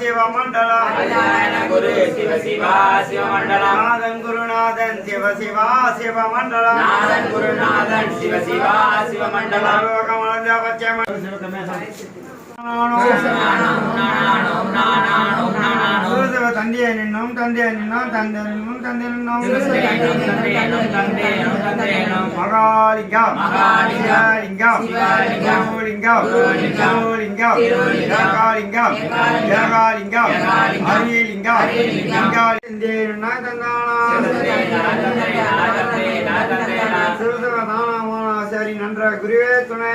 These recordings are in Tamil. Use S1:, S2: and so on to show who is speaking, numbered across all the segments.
S1: శివమండల గురు శివ శివ
S2: శివమండల
S1: నాదం గురునాథన్ శివ శివ
S2: శివమండల శివ శివ
S1: தந்தையை நின்னோம் தந்தையை நின்னோம் தந்தை நின்னும் தந்தை நின்னோம் மகாலிங்கா
S2: மகாலிங்கா
S1: லிங்கா லிங்கா
S2: லிங்கா
S1: லிங்கா
S2: லிங்கா
S1: ஹரிலிங்கா லிங்கா தந்தை நின்னா சரி நன்றா குருவே துணை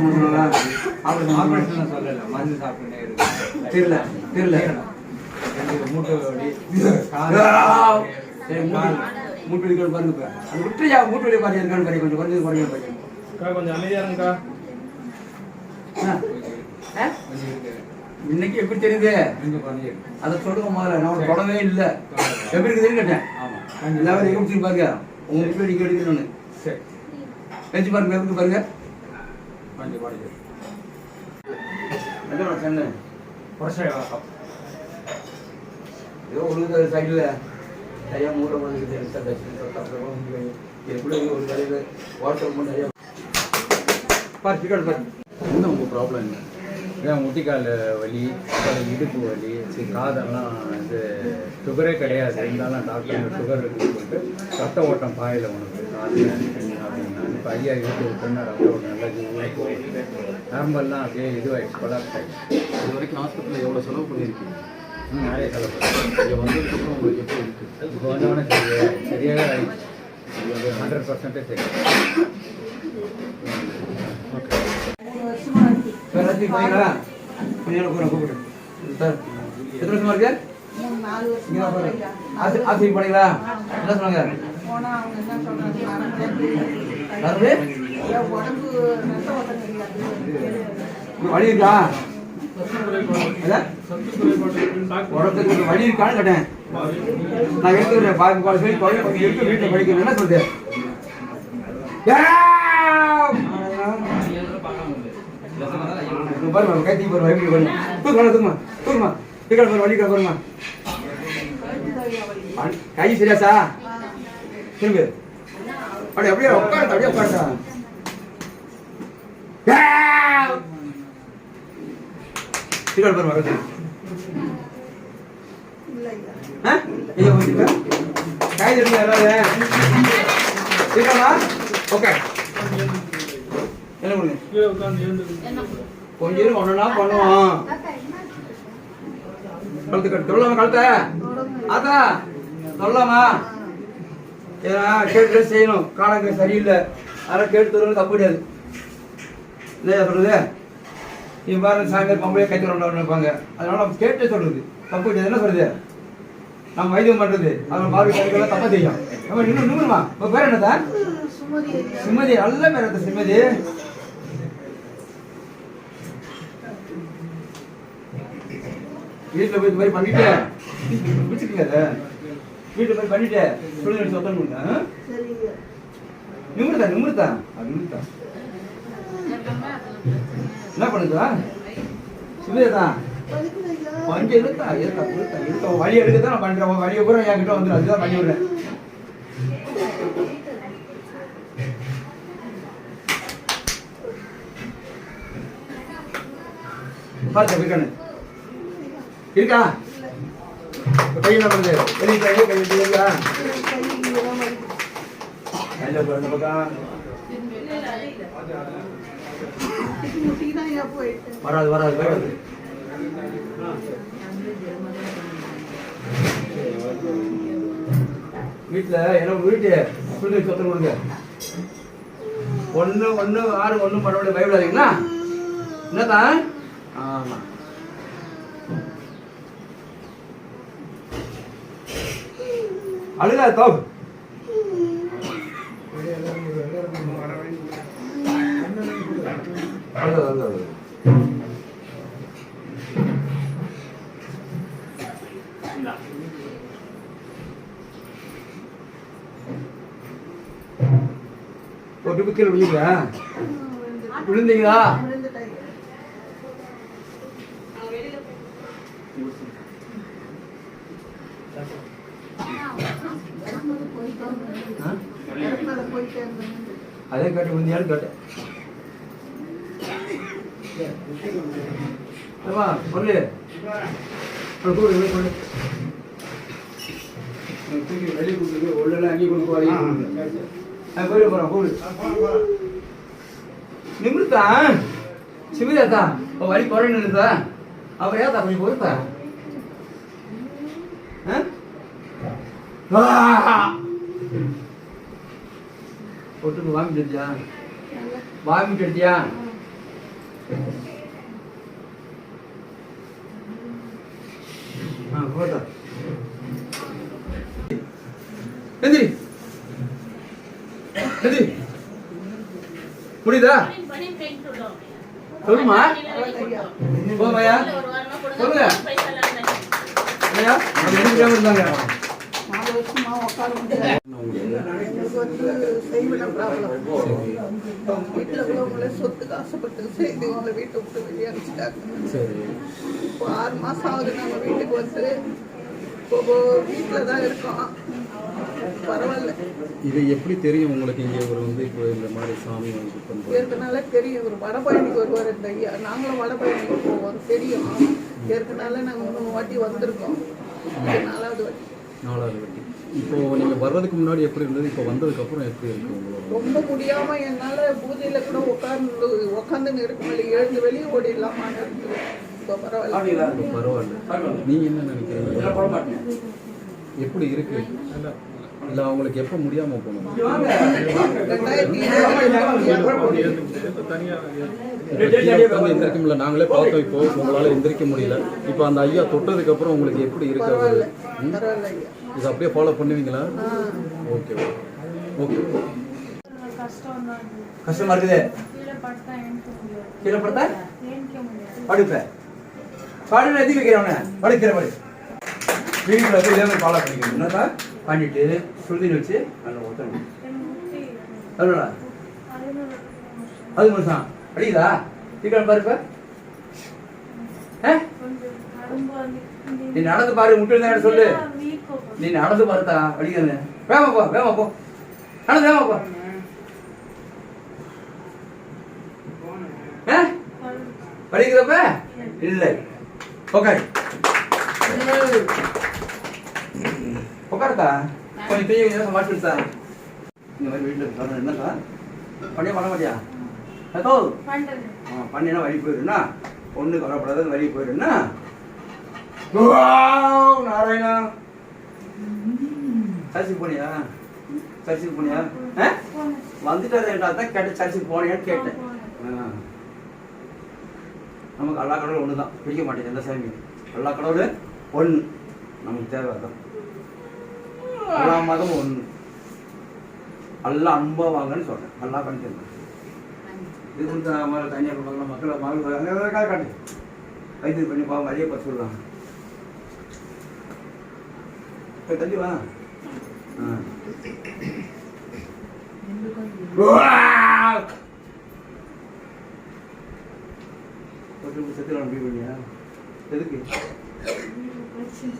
S3: ஆபரேஷன் ஆபரேஷன்
S4: சொல்லல. மருந்து இருக்கு
S3: தெரியல தெரியல.
S4: மூட்டு வலி.
S3: சரி மூட்டு மூட்டு வலிகள் பாருங்க அது மூட்டு வலி பாருங்க இருக்கான்னு பாருங்க கொஞ்சம் குறைஞ்சது குறைஞ்ச பாருங்க
S4: கொஞ்சம் அமைதியா இருங்கக்கா.
S3: இன்னைக்கு எப்படி தெரியுது? அதை சொல்லுங்க முதல்ல. நான் தொடவே இல்லை. எப்படி இருக்குதுன்னு கேட்டேன்.
S4: ஆமா.
S3: எல்லாரும் எப்படி பாருங்க. உங்க வீட்டு அடிக்க அடிக்கணும்னு
S4: சரி.
S3: வச்சு பாருங்க எப்படி பாருங்க. கண்ணு
S4: குறைச்சா
S3: ஏதோ ஒழுங்கு சைடில். நிறையா மூட ஒழுங்குது எப்படி ஒரு கடையில்? வாட்டர் நிறையா பாரு சிக்கன் பாரு
S4: என்ன உங்கள் ப்ராப்ளம் என்ன? ஏன் முட்டிக்கால் வலி இடுப்பு வலி சரி காதெல்லாம் இது சுகரே கிடையாது. இருந்தாலும் டாக்டர் சுகர் இருக்குன்னு சொல்லிட்டு ரத்த ஓட்டம் பாயல உனக்கு. காது அப்படின்னா இப்போ ஐயா இழுத்து விட்டுன்னா ரத்த ஓட்டம் நல்லா ஜீவனாக போகுது நரம்பெல்லாம் அப்படியே இதுவாகிடுச்சு கொலாப்ஸ் ஆகிடுச்சு
S5: இது வரைக்கும் ஹாஸ்பிட்டலில் எவ்வளோ செலவு பண்ணியிருக்கீங்க?
S4: ம், நிறைய செலவு
S5: இங்கே வந்ததுக்கப்புறம் உங்களுக்கு எப்படி இருக்குது
S4: இப்போ வந்தவொடனே சரியா சரியாக ஆயிடுச்சு. ஹண்ட்ரட் பர்சன்டே சரி
S3: எத்தனை வருஷமா இருக்கு என்ன சொன்னாங்க?
S6: போனா அவங்க
S3: வழி இருக்கா உடம்புக்கு வழி இருக்கான்னு கேட்டேன். நான் எடுத்துக்கிறேன் பாதி பாதி சொல்லி குழந்தை எடுத்து வீட்டில் படிக்கிறேன். என்ன பாருமா பாருமா எப்படி பாருமா. தூக்குமா தூக்குமா அப்படி அப்படியே உட்காரு அப்படியே உட்காருடா. தூக்கல பாருமா கை ஆ? ஓகே. என்ன பண்ணுங்க கொஞ்சம் ஒன்னா பண்ணுவான் கழுத்து கட்டு. சொல்லாம கழுத்த? ஆத்தா சொல்லாமா ஏன்னா கேட்டு செய்யணும். காலங்கள் சரியில்லை. அதனால் கேட்டு தருவது தப்பு கிடையாது. இல்லையா சொல்றது? நீ பாருங்க சாயங்காலம் பொம்பளை கை தரணும் நினைப்பாங்க. அதனால நம்ம கேட்டு சொல்றது. தப்பு கிடையாது. என்ன சொல்றது? நம்ம வைத்தியம் பண்றது. அவங்க பார்வை கருக்கெல்லாம் தப்பா செய்யும் நம்ம இன்னும் நிமிருமா உங்க பேர் என்னதா
S6: சுமதி.
S3: சிம்மதி நல்ல பேர் அந்த சிம்மதி வீட்டுல போய் இந்த மாதிரி பண்ணிட்டு. பிடிச்சிருக்கீங்க அதை. வீட்டுல போய் பண்ணிட்டு சொல்லி சொத்தம் கொடுங்க ஆ?
S6: சரிங்க.
S3: நிமிர்தா நிமிர்தா. அது நிமிர்தா. என்ன பண்ணுதா
S6: வலிக்குதுங்க
S3: பஞ்சு எடுத்தா எடுத்தா எடுத்தா எடுத்தா வழி எடுக்கத்தான் நான் பண்றேன் வழியை பூரா என்கிட்ட வந்துடும் அதுதான் பண்ணி விடுறேன். பார்த்து இருக்கா? கை என்ன வெளியே கை கை பக்கம் வராது வராது வராது. வீட்டில் என்ன வீட்டு சொல்லி சொத்து கொடுங்க. ஒன்று ஒன்று ஆறு ஒன்று பரவாயில்ல பயப்படாதீங்களா என்னதான் ஆமாம் அழுகாது தோ ஒரு விழுந்தீங்களா விழுந்தீங்களா
S1: விழுந்துட்டாங்க
S3: ஆ?
S1: மேல போயிட்டே இருந்தேன்
S3: அதே கேட்டு விழுந்தியான்னு கேட்டேன் ஏம்மா சொல்லு அவனை வெளியே கொடுத்துருக்கு உள்ளெல்லாம் அங்கேயே கொண்டு போய் ஆ போகிறான் சிமிதாத்தா வழி இருந்தா ஏத்தா கொஞ்சம் பொறுத்தா ஒட்டுக்கு வாமிட்டு எடுத்தியா வாமிட்டு எடுத்தியா எந்திரி. எந்திரி. முடியுதா? சொல்லுமா? போமையா சொல்லுங்க. ஐயா இருந்தாங்க
S1: நாலு வருஷமா உட்கார முடியாது எனக்கு வந்து செய்விட ப்ராப்ளம் வீட்டில் உள்ளவங்களே சொத்துக்கு ஆசைப்பட்டு செய்து உங்களை வீட்டை விட்டு வெளியே அனுப்பிச்சிட்டாங்க.
S5: சரி.
S1: இப்போ ஆறு மாதம் ஆகுது நம்ம வீட்டுக்கு வந்து. இப்போ வீட்டில் தான் இருக்கோம். பரவாயில்ல.
S5: இது எப்படி தெரியும் உங்களுக்கு இங்கே ஒரு வந்து இப்போ இந்த மாதிரி சாமி வந்து
S1: ஏற்கனால தெரியும். ஒரு வடபழனிக்கு வருவார் இந்த ஐயா. நாங்களும் வடபழனிக்கு போவோம். தெரியும். ஏற்கனால நாங்கள் மூணு வாட்டி வந்திருக்கோம். நாலாவது வாட்டி.
S5: நாலாவது வாட்டி. இப்போ நீங்கள் வர்றதுக்கு முன்னாடி எப்படி இருந்தது? இப்போ வந்ததுக்கப்புறம் எப்படி இருக்கு
S1: ரொம்ப முடியாம என்னால பூஜையில கூட உட்கார்ந்து உட்காந்துன்னு இருக்க முடியல எழுந்து வெளியே ஓடிடலாமான்னு இப்போ பரவாயில்ல.
S5: பரவாயில்ல. நீங்கள் என்ன நினைக்கிறீங்க? எப்படி இருக்கு? இல்லை. அவங்களுக்கு எப்போ முடியாமல் போகணும்?
S1: ரெண்டாயிரத்தி
S5: உட்காந்து எந்திரிக்க முடியல. நாங்களே பார்த்தோம் இப்போ. உங்களால் எந்திரிக்க முடியல. இப்போ அந்த ஐயா தொட்டதுக்கு அப்புறம் உங்களுக்கு எப்படி இருக்கு இதை அப்படியே ஃபாலோ பண்ணுவீங்களா?
S1: ஆ.
S5: ஓகே ஓகே
S3: கஷ்டமா இருக்குது. கீழே படுத்தா படுப்ப. பாடு எத்தி வைக்கிறவன படுக்கிற படு. வீட்டில் வந்து இதே மாதிரி ஃபாலோ பண்ணிக்கணும். என்னடா? பண்ணிட்டு சுருதின்னு வச்சு நல்லா ஊற்றணும் அதுடா அது மனுஷன். அடிக்குதா? சீக்கிரம் பாருப்ப நீ நடந்து பாரு முட்டு இருந்தா சொல்லு? நீ நடந்து பாருத்தா அடிக்கிறது வேமா போ வேமா போ. நடந்து வேமா போ? படிக்கிறப்ப? இல்லை. உட்காரு உட்காருத்தா கொஞ்சம் பெரிய கொஞ்சம் மாட்டிடுத்தா இந்த மாதிரி வீட்டில் வரணும் என்னக்கா? பண்ணியா பண்ண மாட்டியா? அதோ ஆ பண்ணினா வழி போயிடுனா ஒன்று கவலைப்படாத வழி போயிடுனா நாராயணா. சர்ச்சுக்கு போனியா? சர்ச்சுக்கு போனியா? ஆ? தான் கேட்ட சர்ச்சுக்கு போனியான்னு கேட்டேன். நமக்கு எல்லா கடவுளும் ஒன்று தான் பிடிக்க மாட்டேங்குது எந்த சாமி. எல்லா கடவுளும் ஒன்று நமக்கு தேவை அதான். எல்லா மதமும் ஒன்று எல்லாம் அன்பா வாங்கன்னு சொல்றேன் நல்லா பண்ணிட்டு இது கொடுத்த தனியாக கொடுப்பாங்க மக்களை மகள் காட்டு. வைத்தியம் பண்ணி பாவம் அதே பார்த்து போய் தள்ளி வா. முடிவு பண்ணியா? எதுக்கு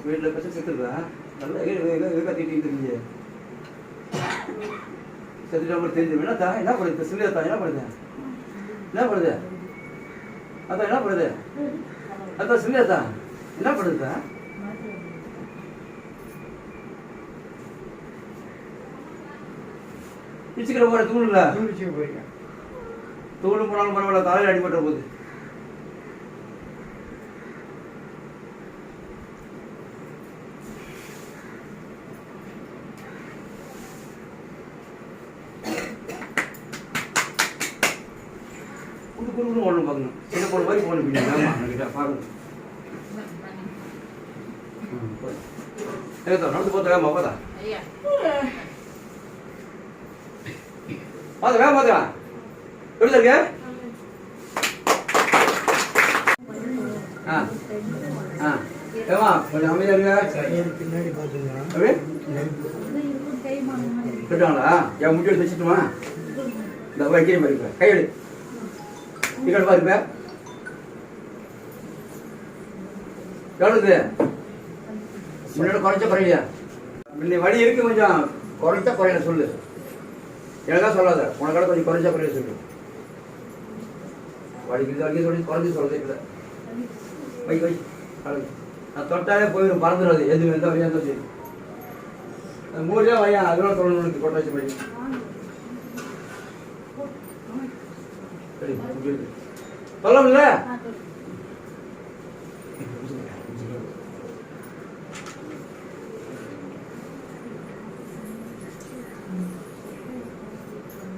S3: வீட்டில் பச்சை செத்துருதா? நல்லா இருந்தீங்க செத்துட்டா கூட தெரிஞ்சு என்னத்தா? என்ன பண்ணுது? சிலியாத்தா என்ன பண்ணுது? என்ன பண்ணுது? அதான் என்ன பண்ணுது? அதான் சிலியாத்தா என்ன பண்ணுதுதா பிச்சுக்கிற போற தூணுல
S4: தூண்டிச்சு போயிருக்கேன்
S3: தூணு போனாலும் பரவாயில்ல தலையில் அடிபட்ட போகுது குடு குடுன்னு ஓடணும் பார்க்கணும் சின்ன பொண்ணு மாதிரி போகணும் பின்னாடி. பார்க்கணும். ஏதோ நடந்து பாத்து வேக பாத்துக்கலாம் எப்படி இருக்கு? ஆ ஆ. ஏமா கொஞ்சம் அமைதியா இருங்க.
S4: பின்னாடி
S3: அப்படியே என் முட்டி எடுத்து வச்சுட்டுமா? இந்த வைக்கிறேன் பாருங்க கையெடு இங்கே பாருங்க எவ்வளோது முன்னாடி குறைச்ச குறையிலையா? முன்ன வழி இருக்கு கொஞ்சம். குறைச்சா குறையில சொல்லு. எனக்கா சொல்லாத. உனக்கால கொஞ்சம் குறைச்சா குறைய சொல்லு. வலிக்குது வலிக்கு சொல்லி குறைஞ்சி சொல்றது இல்லை. வை வை. நான் தொட்டாலே போயிடும் பறந்துடாது எது எந்த வழியாக இருந்தாலும் சரி. அந்த மூலியா வையா அதெல்லாம் சொல்லணும் கொட்ட வச்சு படி சரி புரியுது. சொல்லணும்ல என்ன பண்ணு? என்ன பண்ணு? வா!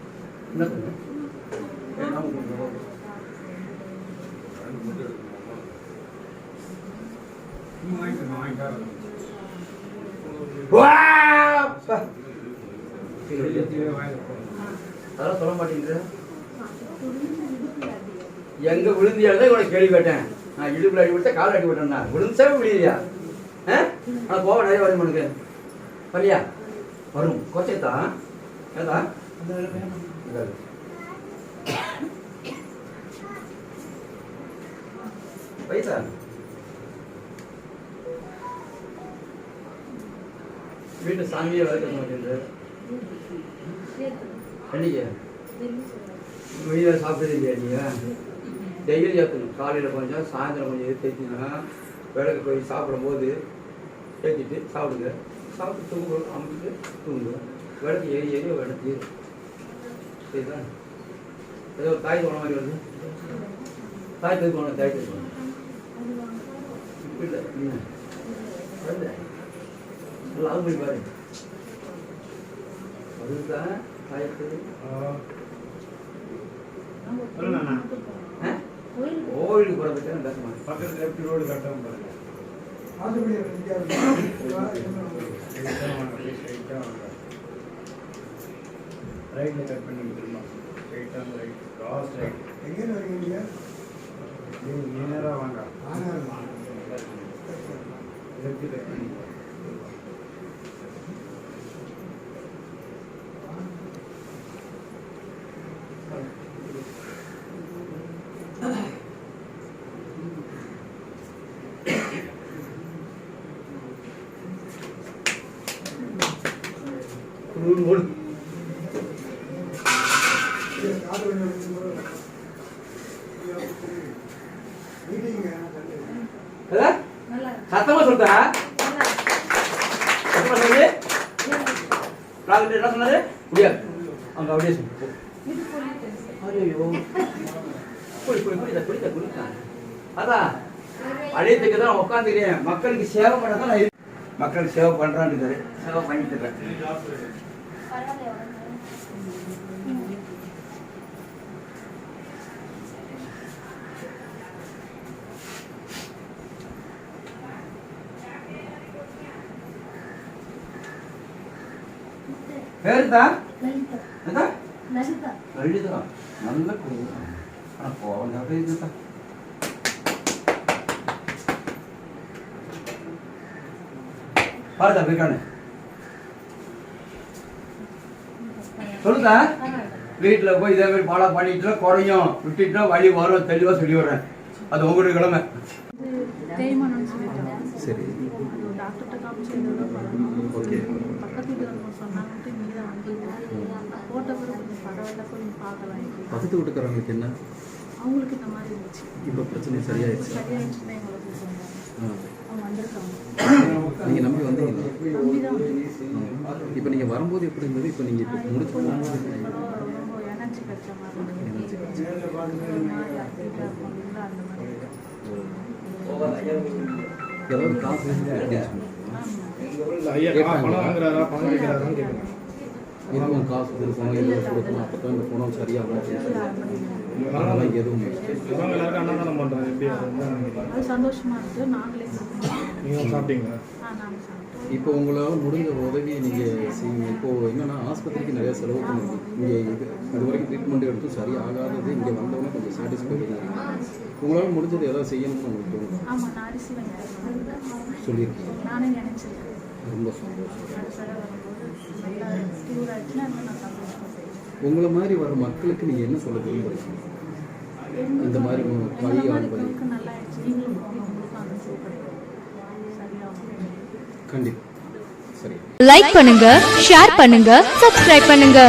S3: அப்பா. அதெல்லாம் சொல்ல மாட்டேங்குது எங்க விழுந்தியாதான் இவனை கேள்விப்பட்டேன் நான் இடுப்புல அடி விட்டா கால் அடி விட்டேன்னா விழுந்தா விழுதியா ஆனா போக நிறைய வரும் உனக்கு. வரலையா வரும். கொச்சைத்தா ஏதா பைசா வீட்டு சாமியே வளர்க்க மாட்டேங்குது என்னைக்கு? வெளியில் சாப்பிட்டது இல்லையா நீங்க? டெய்லி ஏற்றணும் காலையில் கொஞ்சம் சாயந்தரம் கொஞ்சம் எடுத்து விளக்கு போய் சாப்பிடும்போது தேய்ச்சிட்டு சாப்பிடுங்க. சாப்பிட்டு தூங்க அமைச்சிட்டு தூங்குங்க விளக்கு ஏறி ஏறி விளக்கு ஏறும். சரிதா ஏதோ ஒரு தாய் போன மாதிரி வருது. தாய் தூக்கி போன தாய் தூக்கி போன நல்லா போய் பாரு. அதுதான் ஆ? கோயிலுக்கு போகிற பற்றி பேச மாட்டேன்.
S4: பக்கத்துல லெஃப்ட் ரோடு கட்டவும் பாருங்க. ரைட்ல கட் பண்ணி விட்டுருமா straight on right cross right எங்கே வரீங்க நீங்க நேரா வாங்க. லெஃப்ட் கட் பண்ணி
S3: சத்தமா சொல்றா? சத்தமா சொல்லு. ராகுல் என்ன சொன்னாரு? முடியாது. அங்க அப்படியே சொல்லு போ. ஐயோ குடி குடி குடிதா குடிதா குடிதா அதான். அழைத்துக்கு தான் உட்காந்துக்கிறேன் மக்களுக்கு சேவை பண்ண தான் மக்களுக்கு சேவை பண்றான்னு இருக்காரு. சேவை பண்ணிட்டு இருக்கேன் ஆனா போவங்க அப்படியே இதுதா பாருதா போய்க்கானு சொல்லுதா வீட்டில் போய் இதே மாதிரி பாலா பண்ணிட்டு குறையும் விட்டுட்டா வழி வரும் தெளிவாக சொல்லி விடுறேன் அது உங்களுடைய
S6: சொல்லிட்டாங்க
S5: சரி ஓகே
S6: பக்கத்து வீட்டுக்காரங்க சொன்னாங்கன்ட்டு இங்கே தான் வந்தீங்க போட்ட கொஞ்சம் பரவாயில்ல கொஞ்சம் பார்க்கலாம்
S5: பக்கத்து வீட்டுக்காரங்களுக்கு என்ன?
S6: அவங்களுக்கு இந்த மாதிரி இருந்துச்சு.
S5: இப்போ பிரச்சனை சரியாயிடுச்சு.
S6: சரியாயிடுச்சுன்னு எங்களுக்கு சொன்னாங்க
S5: ஆ.
S6: அவங்க வந்திருக்காங்க.
S5: நீங்கள் நம்பி வந்தீங்களா? இப்போ நீங்கள் வரும்போது எப்படி இருந்தது? இப்போ நீங்கள் இப்போ முடிச்சு போகும்போது
S6: ரொம்ப எனர்ஜி கிடைச்ச மாதிரி.
S5: ஏதாவது காசு.
S4: ஐயா பணம் வாங்குறாரா? பணம் கேட்குறாரான்னு
S5: எதுவும் காசு கொடுக்கணும் எதுவும் கொடுக்கணும் அப்போ தான் இந்த பணம் சரியாகும் அப்படின்னு சொன்னாங்க அதெல்லாம் எதுவுமே
S6: நாங்களே
S4: சாப்பிட்டீங்களா?
S5: இப்போ உங்களால் முடிஞ்ச உதவி நீங்கள் செய்யுங்க இப்போது என்னென்னா ஆஸ்பத்திரிக்கு நிறைய செலவு பண்ணுவீங்க. இங்கே இது இது வரைக்கும் ட்ரீட்மெண்ட் எடுத்தும் சரியாகாதது. இங்கே வந்தவொடனே கொஞ்சம் சாட்டிஸ்ஃபை இருக்கீங்க உங்களால் முடிஞ்சது ஏதாவது செய்யணும்னு உங்களுக்கு தோணுது?
S6: ஆமா நான் அரிசி வாங்கிட்டேன்
S5: சொல்லியிருக்கீங்க
S6: நானே நினைச்சிருக்கேன்.
S5: ரொம்ப சந்தோஷம். உங்களை மாதிரி வர மக்களுக்கு நீங்கள் என்ன சொல்ல விரும்புறீங்க? இந்த மாதிரி
S6: எங்களை
S5: கை
S6: மாதிரி
S5: ஆள் வலி
S6: இருக்கிறவங்களுக்கு நல்லா ஆயிடுச்சு. நீங்களும் போங்க உங்களுக்கும் அந்த சூப்பர் சரியாகும்
S5: கண்டிப்பாக சரி
S7: லைக் பண்ணுங்க ஷேர் பண்ணுங்க சப்ஸ்கிரைப் பண்ணுங்க.